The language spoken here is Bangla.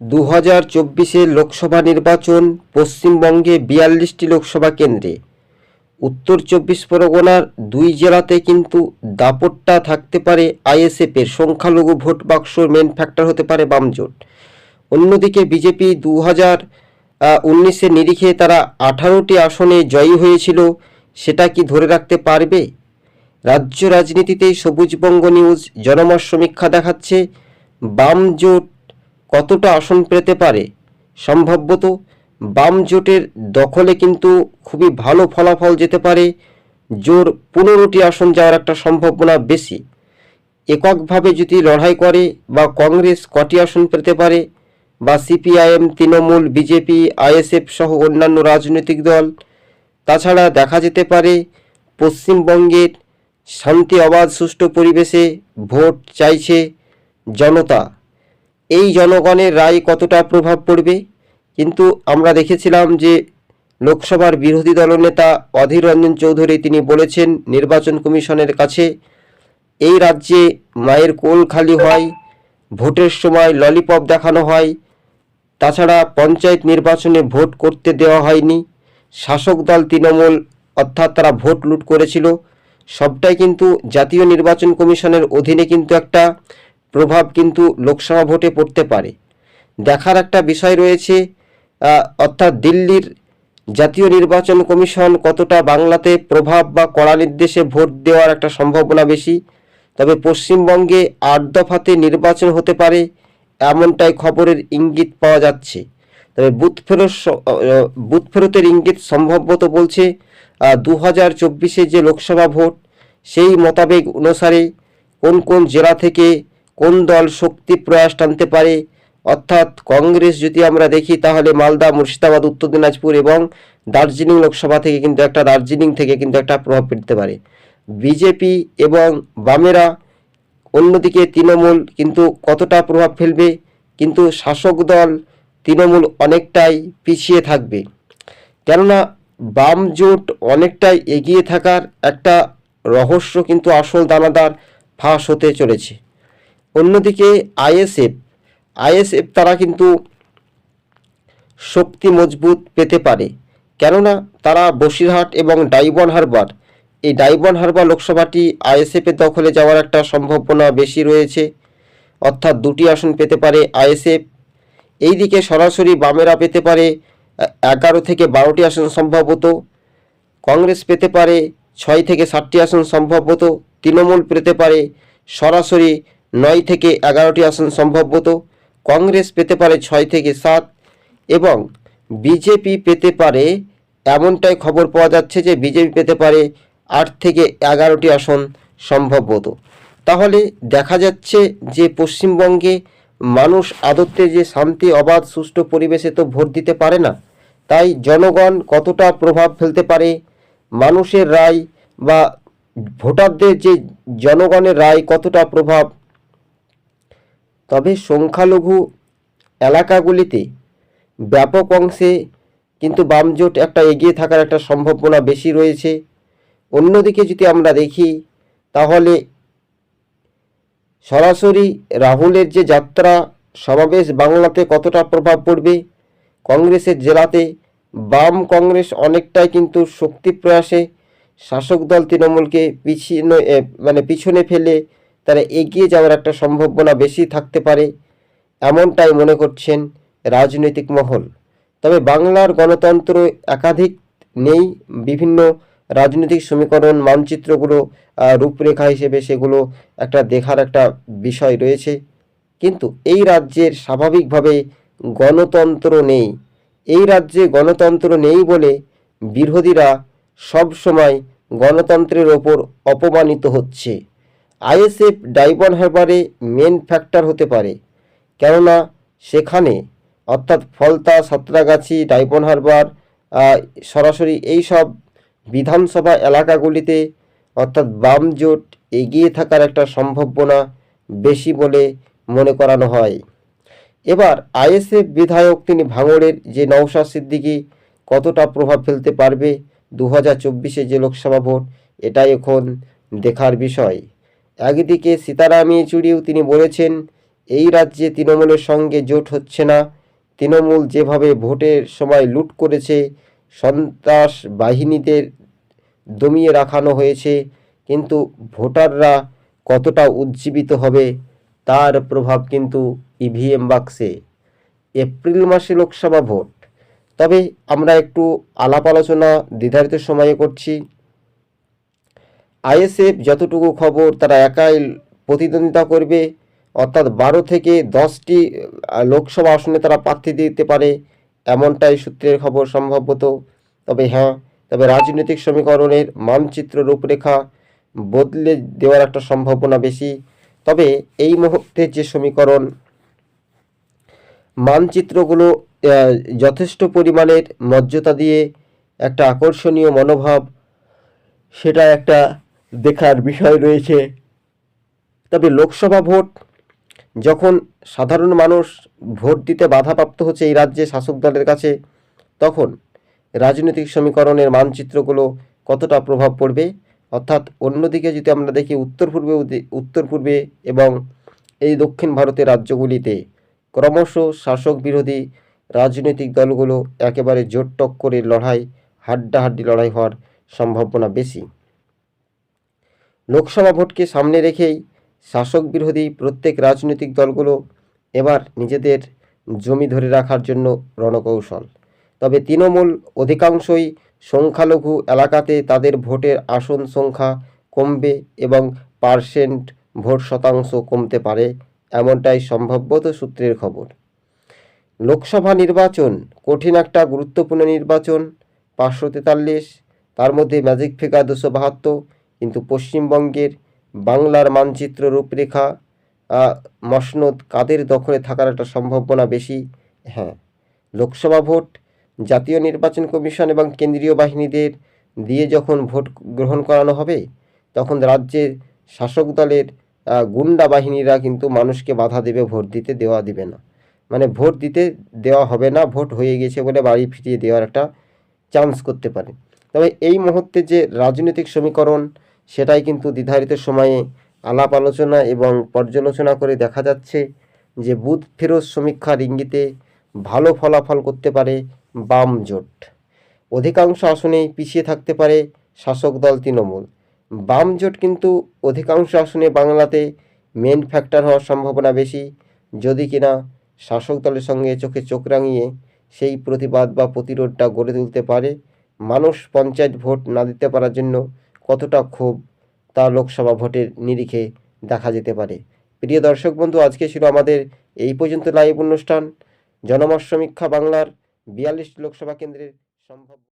দু হাজার চব্বিশের লোকসভা নির্বাচন পশ্চিমবঙ্গে বিয়াল্লিশটি লোকসভা কেন্দ্রে। উত্তর চব্বিশ পরগনার দুই জেলাতে কিন্তু দাপটটা থাকতে পারে আইএসএফের সংখ্যালঘু ভোট বাক্সর মেন ফ্যাক্টর হতে পারে বামজোট। অন্যদিকে বিজেপি দু হাজার উনিশের নিরিখে তারা আঠারোটি আসনে জয়ী হয়েছিল, সেটা কি ধরে রাখতে পারবে? রাজ্য রাজনীতিতে সবুজবঙ্গ নিউজ জনমত সমীক্ষা দেখাচ্ছে বাম জোট কতটা আসন পেতে পারে? সম্ভবত বাম জোটের দখলে কিন্তু খুবই ভালো ফলাফল যেতে পারে। জোর পনেরোটি আসন যাওয়ার একটা সম্ভাবনা বেশি। এককভাবে যদি লড়াই করে বা কংগ্রেস কটি আসন পেতে পারে বা সিপিআইএম, তৃণমূল, বিজেপি, আইএসএফ সহ অন্যান্য রাজনৈতিক দল। তাছাড়া দেখা যেতে পারে পশ্চিমবঙ্গের শান্তি অবাধ সুষ্ঠু পরিবেশে ভোট চাইছে জনতা। এই জনগণের রায় কতটা প্রভাব পড়বে? কিন্তু আমরা দেখেছিলাম যে লোকসভার বিরোধী দলনেতা অধীর রঞ্জন চৌধুরী তিনি বলেছেন, নির্বাচন কমিশনের কাছে এই রাজ্যে মায়ের কোল খালি হয়, ভোটের সময় ললিপপ দেখানো হয়, তাছাড়া পঞ্চায়েত নির্বাচনে ভোট করতে দেওয়া হয়নি, শাসক দল তৃণমূল অর্থাৎ তারা ভোট লুট করেছিল, সবটাই কিন্তু জাতীয় নির্বাচন কমিশনের অধীনে কিন্তু একটা প্রভাব কিন্তু লোকসভা ভোটে পড়তে পারে। দেখার একটা বিষয় রয়েছে অর্থাৎ দিল্লির জাতীয় নির্বাচন কমিশন কতটা বাংলাতে প্রভাব বা কড়া নির্দেশে ভোট দেওয়ার একটা সম্ভাবনা বেশি। তবে পশ্চিমবঙ্গে আট দফাতে নির্বাচন হতে পারে এমনটাই খবরের ইঙ্গিত পাওয়া যাচ্ছে। তবে বুথ ফেরত বুথ ফেরতের ইঙ্গিত সম্ভবত বলছে দু হাজার চব্বিশে যে লোকসভা ভোট, সেই মোতাবেক অনুসারে কোন কোন জেলা থেকে কোন দল শক্তি প্রয়াস টানতে পারে? অর্থাৎ কংগ্রেস যদি আমরা দেখি, তাহলে মালদা, মুর্শিদাবাদ, উত্তর দিনাজপুর এবং দার্জিলিং লোকসভা থেকে কিন্তু একটা দার্জিলিং থেকে কিন্তু একটা প্রভাব পেতে পারে। বিজেপি এবং বামেরা অন্যদিকে তৃণমূল কিন্তু কতটা প্রভাব ফেলবে? কিন্তু শাসক দল তৃণমূল অনেকটাই পিছিয়ে থাকবে। কেননা বাম জোট অনেকটাই এগিয়ে থাকার একটা রহস্য কিন্তু আসল দানাদার ফাঁস হতে চলেছে। অন্যদিকে আইএসএফ আইএসএফ তারা কিন্তু শক্তি মজবুত পেতে পারে। কেননা তারা বসিরহাট এবং ডাইবন হারবার, এই ডাইবন হারবার লোকসভাটি আইএসএফের দখলে যাওয়ার একটা সম্ভাবনা বেশি রয়েছে। অর্থাৎ দুটি আসন পেতে পারে আইএসএফ। এইদিকে সরাসরি বামেরা পেতে পারে, এগারো থেকে বারোটি আসন সম্ভবত। কংগ্রেস পেতে পারে, ছয় থেকে ষাটটি আসন সম্ভবত। তৃণমূল পেতে পারে, সরাসরি নয় থেকে এগারোটি আসন সম্ভবত, কংগ্রেস পেতে পারে ছয় থেকে সাত, এবং বিজেপি পেতে পারে, এমনটাই খবর পাওয়া যাচ্ছে যে বিজেপি পেতে পারে আট থেকে এগারোটি আসন সম্ভবত। তাহলে দেখা যাচ্ছে যে পশ্চিমবঙ্গে মানুষ আদতে যে শান্তি, অবাধ, সুষ্ঠু পরিবেশে তো ভোট দিতে পারে না, তাই জনগণ কতটা প্রভাব ফেলতে পারে, মানুষের রায় বা ভোটারদের যে জনগণের রায় কতটা প্রভাব তবে সংখ্যালঘু এলাকাগুলিতে ব্যাপক অংশে কিন্তু বামজোট একটা এগিয়ে থাকার একটা সম্ভাবনা বেশি রয়েছে। অন্যদিকে যদি আমরা দেখি, তাহলে সরাসরি রাহুলের যে যাত্রা সমাবেশ বাংলাতে কতটা প্রভাব পড়বে, কংগ্রেসের জেলাতে বাম কংগ্রেস অনেকটাই কিন্তু শক্তি প্রয়াসে শাসক দল তৃণমূলকে পিছিয়ে মানে পিছনে ফেলে তারা এগিয়ে যাওয়ার একটা সম্ভাবনা বেশি থাকতে পারে, এমনটাই মনে করছেন রাজনৈতিক মহল। তবে বাংলার গণতন্ত্র একাধিক নেই, বিভিন্ন রাজনৈতিক সমীকরণ, মানচিত্রগুলো রূপরেখা হিসেবে সেগুলো একটা দেখার একটা বিষয় রয়েছে। কিন্তু এই রাজ্যের স্বাভাবিকভাবে গণতন্ত্র নেই। এই রাজ্যে গণতন্ত্র নেই বলে বিরোধীরা সব সময় গণতন্ত্রের ওপর অপমানিত হচ্ছে। আইএসএফ ডাইবন হারবারে মেন ফ্যাক্টর হতে পারে। কেননা সেখানে অর্থাৎ ফলতা, সাঁতরাগাছি ডাইবন হারবার সরাসরি এই সব বিধানসভা এলাকাগুলিতে অর্থাৎ বাম জোট এগিয়ে থাকার একটা সম্ভাবনা বেশি বলে মনে করানো হয়। এবার আইএসএফ বিধায়ক তিনি ভাঙড়ের যে নওশাদ সিদ্দিকী কতটা প্রভাব ফেলতে পারবে দু হাজার যে লোকসভা ভোট, এটাই এখন দেখার বিষয়। একদিকে সীতারাম ইয়েচুরিও তিনি বলেছেন, এই রাজ্যে তৃণমূলের সঙ্গে জোট হচ্ছে না। তৃণমূল যেভাবে ভোটের সময় লুট করেছে, সন্ত্রাস বাহিনীদের দমিয়ে রাখানো হয়েছে, কিন্তু ভোটাররা কতটা উজ্জীবিত হবে তার প্রভাব কিন্তু ইভিএম বাক্সে। এপ্রিল মাসে লোকসভা ভোট। তবে আমরা একটু আলাপ আলোচনা নির্ধারিত সময়ে করছি। আইএসএফ যতটুকু খবর, তারা একাই প্রতিদ্বন্দ্বিতা করবে। অর্থাৎ বারো থেকে দশটি লোকসভা আসনে তারা প্রার্থী দিতে পারে, এমনটাই সূত্রের খবর সম্ভবত। তবে হ্যাঁ তবে রাজনৈতিক সমীকরণের মানচিত্র রূপরেখা বদলে দেওয়ার একটা সম্ভাবনা বেশি। তবে এই মুহূর্তে যে সমীকরণ, মানচিত্রগুলো যথেষ্ট পরিমাণের মর্যাদা দিয়ে একটা আকর্ষণীয় মনোভাব, সেটা একটা দেখার বিষয় রয়েছে। তবে লোকসভা ভোট, যখন সাধারণ মানুষ ভোট দিতে বাধাপ্রাপ্ত হচ্ছে এই রাজ্যে শাসক দলের কাছে, তখন রাজনৈতিক সমীকরণের মানচিত্রগুলো কতটা প্রভাব পড়বে? অর্থাৎ অন্যদিকে যদি আমরা দেখি উত্তর পূর্বে উত্তর পূর্বে এবং এই দক্ষিণ ভারতের রাজ্যগুলিতে, ক্রমশ শাসক বিরোধী রাজনৈতিক দলগুলো একেবারে জোট টক্করের লড়াই, হাড্ডাহাড্ডি লড়াই হওয়ার সম্ভাবনা বেশি। লোকসভা ভোটকে সামনে রেখেই শাসক বিরোধী প্রত্যেক রাজনৈতিক দলগুলো এবার নিজেদের জমি ধরে রাখার জন্য রণকৌশল। তবে তৃণমূল অধিকাংশই সংখ্যালঘু এলাকাতে তাদের ভোটের আসন সংখ্যা কমবে এবং পার্সেন্ট ভোট শতাংশ কমতে পারে এমনটাই সম্ভাব্যত সূত্রের খবর। লোকসভা নির্বাচন কঠিন একটা গুরুত্বপূর্ণ নির্বাচন, পাঁচশো তেতাল্লিশ, তার মধ্যে ম্যাজিক ফিগার দুশো বাহাত্তর পশ্চিমবঙ্গের বাংলার মানচিত্র রূপরেখা মসনদ কাদের দখলে থাকার একটা সম্ভাবনা বেশি? হ্যাঁ লোকসভা ভোট, জাতীয় নির্বাচন কমিশন এবং কেন্দ্রীয় বাহিনীদের দিয়ে যখন ভোট গ্রহণ করানো হবে, তখন রাজ্যের শাসক দলের গুন্ডা বাহিনীরা কিন্তু মানুষকে বাধা দেবে, ভোট দিতে দেওয়া দিবে না। মানে ভোট দিতে দেওয়া হবে না, ভোট হয়ে গেছে বলে বাড়ি ফিরিয়ে দেওয়ার একটা চান্স করতে পারে। তবে এই মুহূর্তে যে রাজনৈতিক সমীকরণ সেটাই কিন্তু নির্ধারিত সময়ে আলাপ আলোচনা এবং পর্যালোচনা করে দেখা যাচ্ছে যে বুথ ফেরত সমীক্ষার ইঙ্গিতে ভালো ফলাফল করতে পারে বাম জোট। অধিকাংশ আসনেই পিছিয়ে থাকতে পারে শাসক দল তৃণমূল। বাম জোট কিন্তু অধিকাংশ আসনে বাংলাতে মেন ফ্যাক্টর হওয়ার সম্ভাবনা বেশি। যদি কিনা শাসক দলের সঙ্গে চোখে চোখ রাঙিয়ে সেই প্রতিবাদ বা প্রতিরোধটা গড়ে তুলতে পারে, মানুষ পঞ্চায়েত ভোট না দিতে পারার জন্য কতটা ক্ষোভ তা লোকসভা ভোটের নিরিখে দেখা যেতে পারে। প্রিয় দর্শক বন্ধু, আজকে ছিল আমাদের এই পর্যন্ত লাইভ অনুষ্ঠান। জনমত সমীক্ষা বাংলার বিয়াল্লিশ লোকসভা কেন্দ্রের সম্ভাব্য